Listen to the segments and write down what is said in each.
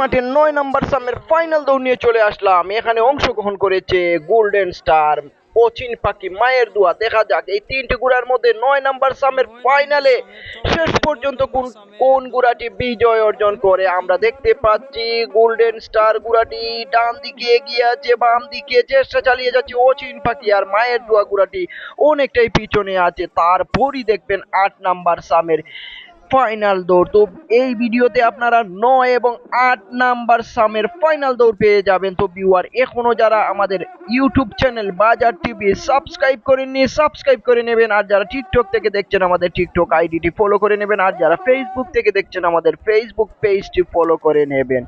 মাঠের নয় সামের ফাইনাল দৌড় নিয়ে চলে আসলাম। এখানে অংশগ্রহণ করেছে গোল্ডেন স্টার পাখি, মায়ের দেখা যাক, এই তিনটি গুড়ার মধ্যে নয় নাম্বার সামের ফাইনালে শেষ পর্যন্ত কোন কোন গুড়াটি বিজয় অর্জন করে? আমরা দেখতে পাচ্ছি গোল্ডেন স্টার গুড়াটি ডান দিকে এগিয়ে আছে, বাম দিকে চেষ্টা চালিয়ে যাচ্ছে অচিন পাখি, আর মায়ের দোয়া গুড়াটি অনেকটাই পিছনে আছে। তারপরই দেখবেন আট নাম্বার সামের ফাইনাল দৌড়। তো এই ভিডিওতে আপনারা নয় এবং আট নাম্বার সামের ফাইনাল দৌড় পেয়ে যাবেন। তো ভিউয়ার এখনও যারা আমাদের YouTube channel Bazar TV subscribe করেননি সাবস্ক্রাইব করে নেবেন। আর যারা টিকটক থেকে দেখছেন আমাদের টিকটক আইডিটি ফলো করে নেবেন। আর যারা ফেসবুক থেকে দেখছেন আমাদের ফেসবুক পেজটি ফলো করে নেবেন।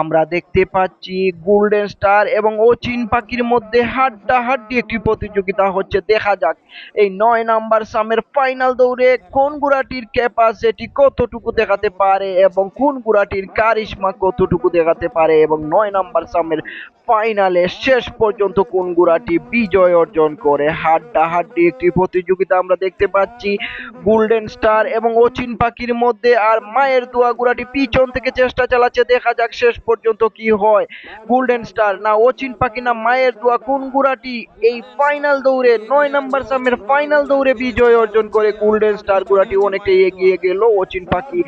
আমরা দেখতে পাচ্ছি গোল্ডেন স্টার এবং ওচিন পাখির মধ্যে হাড্ডাহাড্ডি একটি প্রতিযোগিতা হচ্ছে। দেখা যাক, এই নয় নাম্বার সামের ফাইনাল দৌড়ে কোন গুড়াটির ক্যাপাসিটি কতটুকু দেখাতে পারে এবং কোন গুড়াটির কারিশমা কতটুকু দেখাতে পারে এবং নয় নাম্বার সামের ফাইনালে শেষ পর্যন্ত কোন গুড়াটি বিজয় অর্জন করে? হাড্ডাহাড্ডি একটি প্রতিযোগিতা আমরা দেখতে পাচ্ছি। গোল্ডেন স্টার এবং অচিন পাখির মধ্যে আর মায়ের দোয়া গুড়াটি পিছন থেকে চেষ্টা চালাচ্ছে। দেখা যাক শেষ পর্যন্ত কি হয়। গোল্ডেন স্টার না অচিন পাখি, না মায়ের দোয়া, কোন গুড়াটি এই ফাইনাল দৌড়ে, নয় নাম্বার সামের ফাইনাল দৌড়ে বিজয় অর্জন করে? গোল্ডেন স্টার গুড়াটি অনেকটাই এগিয়ে গেল। অচিন পাখি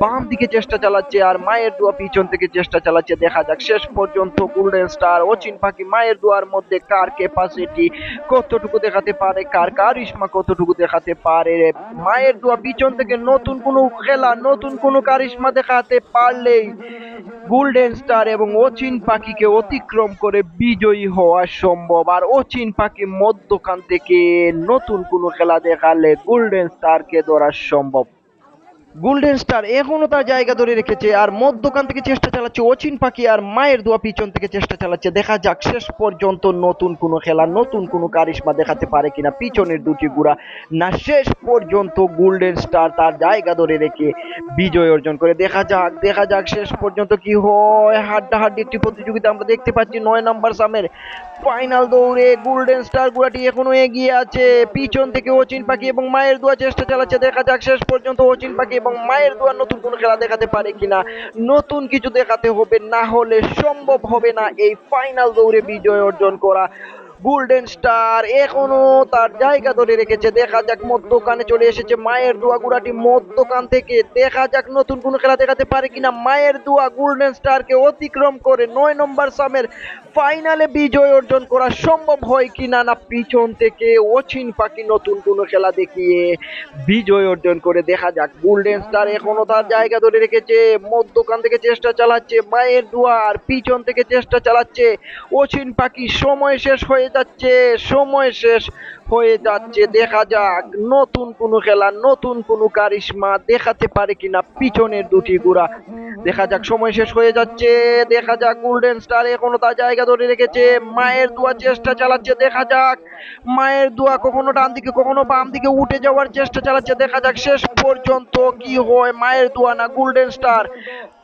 বাম দিকে চেষ্টা চালাচ্ছে আর মায়ের দোয়া পিছন থেকে চেষ্টা চালাচ্ছে। দেখা যাক শেষ পর্যন্ত গোল্ডেন স্টার ওচিন পাখি মায়ের দোয়ার মধ্যে কার ক্যাপাসিটি কতটুকু দেখাতে পারে, কার কারিশমা কতটুকু দেখাতে পারে? মায়ের দোয়া পিছন থেকে নতুন কোনো খেলা, নতুন কোনো কারিশমা দেখাতে পারলেই গোল্ডেন স্টার এবং অচিন পাখিকে অতিক্রম করে বিজয়ী হওয়া সম্ভব। আর অচিন পাখি মধ্যখান থেকে নতুন কোনো খেলা দেখালে গোল্ডেন স্টারকে ধরা সম্ভব। গোল্ডেন স্টার এখনও তার জায়গা ধরে রেখেছে আর মধ্যখান থেকে চেষ্টা চালাচ্ছে অচিন পাখি আর মায়ের দোয়া পিছন থেকে চেষ্টা চালাচ্ছে। দেখা যাক, শেষ পর্যন্ত নতুন কোনো খেলা, নতুন কোনো কারিশমা দেখাতে পারে কিনা পিছনের দুটি গুড়া। না, শেষ পর্যন্ত গোল্ডেন স্টার তার জায়গা ধরে রেখে বিজয় অর্জন করে। দেখা যাক দেখা যাক শেষ পর্যন্ত কি হয়। হাড্ডাহাড্ডি একটি প্রতিযোগিতা আমরা দেখতে পাচ্ছি নয় নাম্বার সামের। ফাইনাল দৌড়ে গোল্ডেন স্টার গুড়াটি এখনও এগিয়ে আছে। পিছন থেকে অচিন পাখি এবং মায়ের দোয়া চেষ্টা চালাচ্ছে। দেখা যাক শেষ পর্যন্ত অচিন পাখি এবং মায়ের দোয়া নতুন কোনো খেলা দেখাতে পারে কিনা। নতুন কিছু দেখাতে হবে, না হলে সম্ভব হবে না এই ফাইনাল দৌড়ে বিজয় অর্জন করা। গোল্ডেন স্টার এখনও তার জায়গা ধরে রেখেছে। দেখা যাক মধ্যখানে চলে এসেছে মায়ের দোয়া গুড়াটি মধ্যখান থেকে। দেখা যাক নতুন কোনো খেলা দেখাতে পারে কিনা। মায়ের দোয়া গোল্ডেন স্টারকে অতিক্রম করে নয় নম্বর সামের ফাইনালে বিজয় অর্জন করা সম্ভব হয় কিনা না পিছন থেকে অচিন পাখি নতুন কোনো খেলা দেখিয়ে বিজয় অর্জন করে। দেখা যাক গোল্ডেন স্টার এখনও তার জায়গা ধরে রেখেছে। মধ্যখান থেকে চেষ্টা চালাচ্ছে মায়ের দোয়া আর পিছন থেকে চেষ্টা চালাচ্ছে অচিন পাখি। সময় শেষ হয়ে যাচ্ছে, সময় শেষ হয়ে যাচ্ছে, দেখা যাক, নতুন কোনো খেলা, নতুন কোনো কারিশমা দেখাতে পারে কিনা পিছনের দুটি গুড়া। দেখা যাক, সময় শেষ হয়ে যাচ্ছে, দেখা যাক গোল্ডেন স্টার এখনও তার জায়গা ধরে রেখেছে, মায়ের দোয়া চেষ্টা চালাচ্ছে, দেখা যাক, মায়ের দোয়া কখনো ডান দিকে, কখনো বাম দিকে উঠে যাওয়ার চেষ্টা চালাচ্ছে, দেখা যাক শেষ পর্যন্ত কি হয়, মায়ের দোয়া না গোল্ডেন স্টার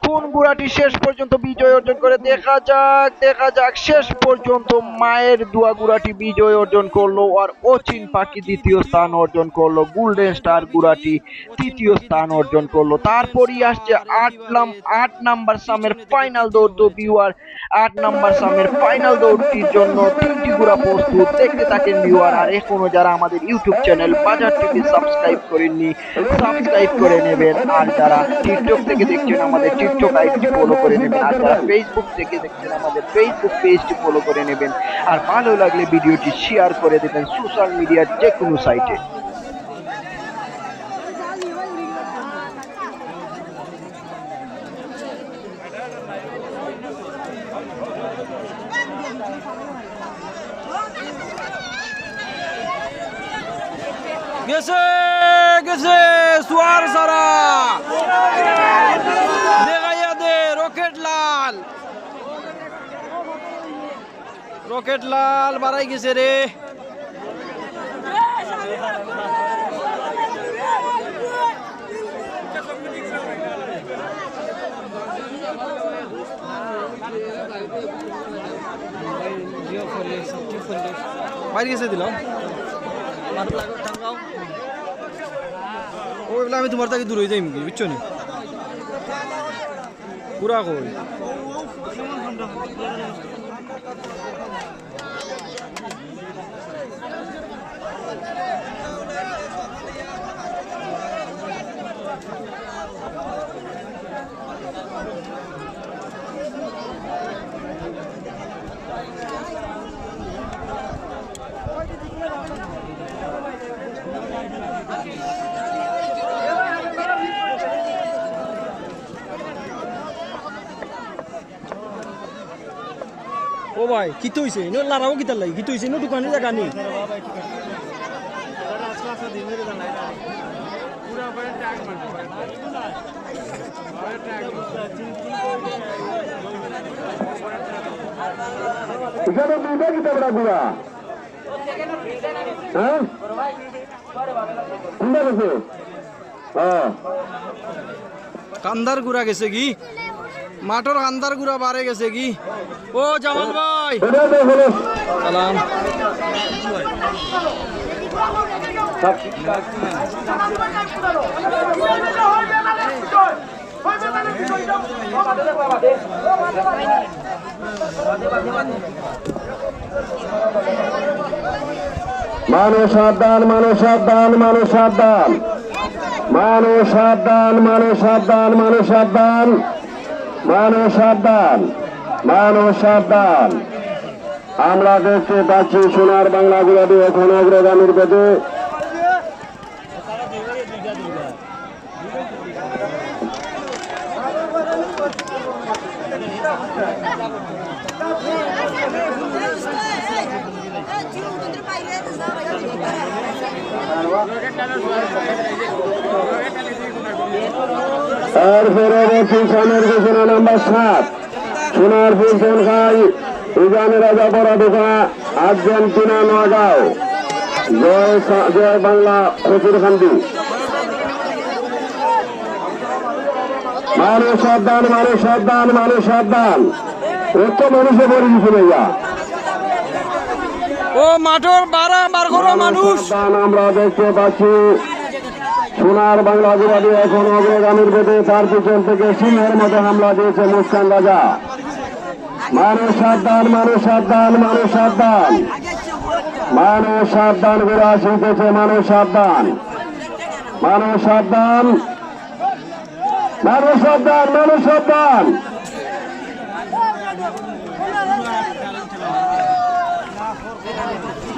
কোন গুড়াটি শেষ পর্যন্ত বিজয় অর্জন করে? দেখা যাক দেখা যাক। শেষ পর্যন্ত মায়ের দোয়া গুড়াটি বিজয় অর্জন করল আর অচিন পাখি দ্বিতীয় স্থান অর্জন করল। গোল্ডেন স্টার গুড়াটি তৃতীয় স্থান অর্জন করল। তারপরই আসছে আট নাম, আট নাম্বার সামের ফাইনাল দৌড়। তো ভিউয়ার আট নাম্বার সামের ফাইনাল দৌড়টির জন্য তিনটি গুড়া প্রস্তুত। দেখতে থাকেন ভিউয়ার আর এখনও যারা আমাদের YouTube channel Bazar TV subscribe করেননি সাবস্ক্রাইব করে নেবেন। আর যারা টিকটক থেকে দেখছেন আমাদের টিকটক আইডি ফলো করে নেবেন। আর যারা ফেসবুক থেকে দেখছেন আমাদের ফেসবুক পেজটি ফলো করে নেবেন। আর ভালো লাগলে ভিডিওটি শেয়ার করে দেবেন সোশ্যাল মিডিয়ার যে কোনো সাইটে গেছে গেছে সুয়ার সারা দেখাইয়া দে রকেট লাল রকেট লাল বাড়াই গেছে রে। গেছে আমি তোমার থেকে দূরে যাই বুঝছ নি? পুরা কই? Thank you. ও ভাই কি তো হইছে ইনো লারাও কিতার লাগি কি তো হইছে ইনো দোকানে জায়গা নেই এখানে দুইটা কিতাব রাখবা হ্যাঁ কোনটা গেছে হ্যাঁ কান্দার গুড়া গেছে কি মাঠর কান্দার গুড়া বাড়ে গেছে কি ও জামাল ভাই দেখো সালাম। মানুষ সাবধান মানুষ সাবধান মানুষ সাবধান। মানুষ সাবধান মানুষ সাবধান মানুষ সাবধান। মানুষ সাবধান মানুষ সাবধান। আমরা দেখতে পাচ্ছি সোনার বাংলা গুলাদি এখন অগ্রগামীর পথে। তার পরবর্তী সামনের ঘোষণা নাম্বার সাত। সোনার ফুলসন খাই উজানি রাজা বড়াদোকা আর্জেন্টিনা নগাঁও। জয় জয় বাংলা ফকির খান্দি মানুষ সাবধান মানুষ সাবধান মানুষ সাবধান। এত মানুষে পড়ে দিচ্ছে ভাইয়া। ও মাঠর বাড়া বার করো মানুষ আমরা দেখতে পাচ্ছি। সোনার বাংলা বিবাদী এখন অগ্রগামীর পথে তার পিছন থেকে সিংহের মতো হামলা দিয়েছে মুস্কান রাজা। মানুষ সাবধান মানুষ সাবধান মানুষ সাবধান। মানুষ সাবধান ঘোরা শিখেছে মানুষ সাবধান। মানুষ সাবধান। মানুষ সাবধান মানুষ সাবধান।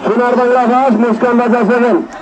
সোনার বাংলা ভাস, মুস্কান রাজা সেকেন্ড